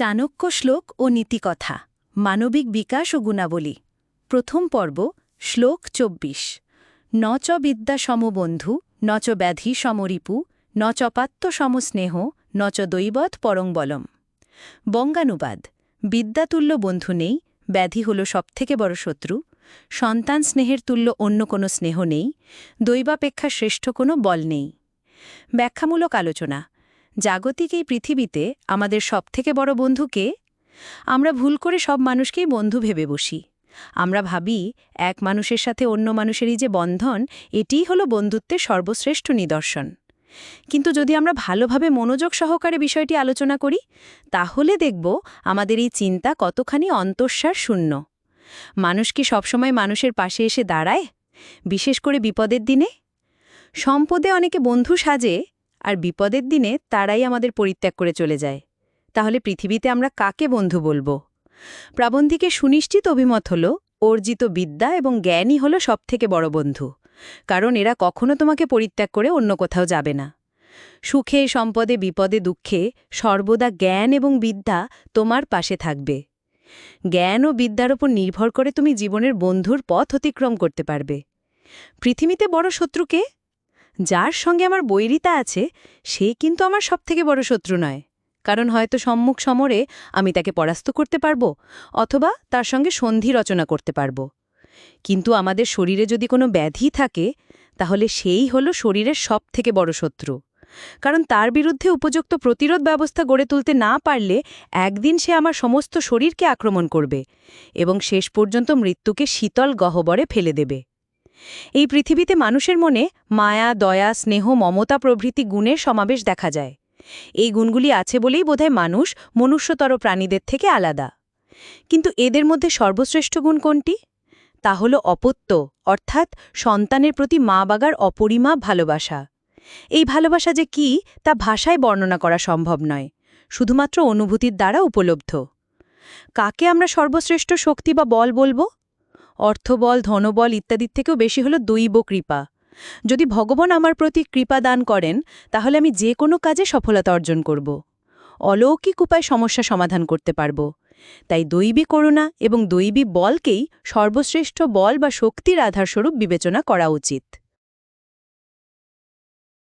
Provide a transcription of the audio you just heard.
চাণক্য শ্লোক ও নীতিকথা, মানবিক বিকাশ ও গুণাবলী। প্রথম পর্ব, শ্লোক চব্বিশ। ন চ বিদ্যা সমবন্ধু, ন চ ব্যাধি সমরিপু, ন চ পাত্য সমস্নেহ, ন চ দৈবত পরংবলম। বঙ্গানুবাদ, বিদ্যাতুল্য বন্ধু নেই, ব্যাধি হল সবথেকে বড় শত্রু, সন্তান স্নেহের তুল্য অন্য কোনো স্নেহ নেই, দৈবাপেক্ষা শ্রেষ্ঠ কোনো বল নেই। ব্যাখ্যামূলক আলোচনা জাগতিক এই পৃথিবীতে আমাদের সবথেকে বড় বন্ধু কে? আমরা ভুল করে সব মানুষকেই বন্ধু ভেবে বসি। আমরা ভাবি, এক মানুষের সাথে অন্য মানুষেরই যে বন্ধন, এটিই হলো বন্ধুত্বের সর্বশ্রেষ্ঠ নিদর্শন। কিন্তু যদি আমরা ভালোভাবে মনোযোগ সহকারে বিষয়টি আলোচনা করি, তাহলে দেখব আমাদের এই চিন্তা কতখানি অন্তঃসার শূন্য। মানুষ কি সবসময় মানুষের পাশে এসে দাঁড়ায়? বিশেষ করে বিপদের দিনে? সম্পদে অনেকে বন্ধু সাজে আর বিপদের দিনে তারাই আমাদের পরিত্যাগ করে চলে যায়। তাহলে পৃথিবীতে আমরা কাকে বন্ধু বলব? প্রাবন্ধিকে সুনিশ্চিত অভিমত হল, অর্জিত বিদ্যা এবং জ্ঞানই হল সবথেকে বড় বন্ধু। কারণ এরা কখনো তোমাকে পরিত্যাগ করে অন্য কোথাও যাবে না। সুখে, সম্পদে, বিপদে, দুঃখে সর্বদা জ্ঞান এবং বিদ্যা তোমার পাশে থাকবে। জ্ঞান ও বিদ্যার ওপর নির্ভর করে তুমি জীবনের বন্ধুর পথ অতিক্রম করতে পারবে। পৃথিবীতে বড় শত্রুকে যার সঙ্গে আমার বৈরিতা আছে, সে কিন্তু আমার সবথেকে বড় শত্রু নয়। কারণ হয়তো সম্মুখ সমরে আমি তাকে পরাস্ত করতে পারব, অথবা তার সঙ্গে সন্ধি রচনা করতে পারব। কিন্তু আমাদের শরীরে যদি কোনো ব্যাধি থাকে, তাহলে সেই হল শরীরের সবথেকে বড় শত্রু। কারণ তার বিরুদ্ধে উপযুক্ত প্রতিরোধ ব্যবস্থা গড়ে তুলতে না পারলে একদিন সে আমার সমস্ত শরীরকে আক্রমণ করবে এবং শেষ পর্যন্ত মৃত্যুকে শীতল গহ্বরে ফেলে দেবে। এই পৃথিবীতে মানুষের মনে মায়া, দয়া, স্নেহ, মমতা প্রভৃতি গুণের সমাবেশ দেখা যায়। এই গুণগুলি আছে বলেই বোধহয় মানুষ মনুষ্যতর প্রাণীদের থেকে আলাদা। কিন্তু এদের মধ্যে সর্বশ্রেষ্ঠ গুণ কোনটি? তা হল অপত্য, অর্থাৎ সন্তানের প্রতি মা বাগার অপরিমাপ ভালোবাসা। এই ভালোবাসা যে কি, তা ভাষায় বর্ণনা করা সম্ভব নয়, শুধুমাত্র অনুভূতির দ্বারা উপলব্ধ। কাকে আমরা সর্বশ্রেষ্ঠ শক্তি বা বল বলব? অর্থবল, ধনবল ইত্যাদির থেকেও বেশি হলো দৈব কৃপা। যদি ভগবান আমার প্রতি কৃপা দান করেন, তাহলে আমি যে কোনো কাজে সফলতা অর্জন করব। অলৌকিক উপায় সমস্যা সমাধান করতে পারব। তাই দৈবী করুণা এবং দৈবী বলকেই সর্বশ্রেষ্ঠ বল বা শক্তির আধারস্বরূপ বিবেচনা করা উচিত।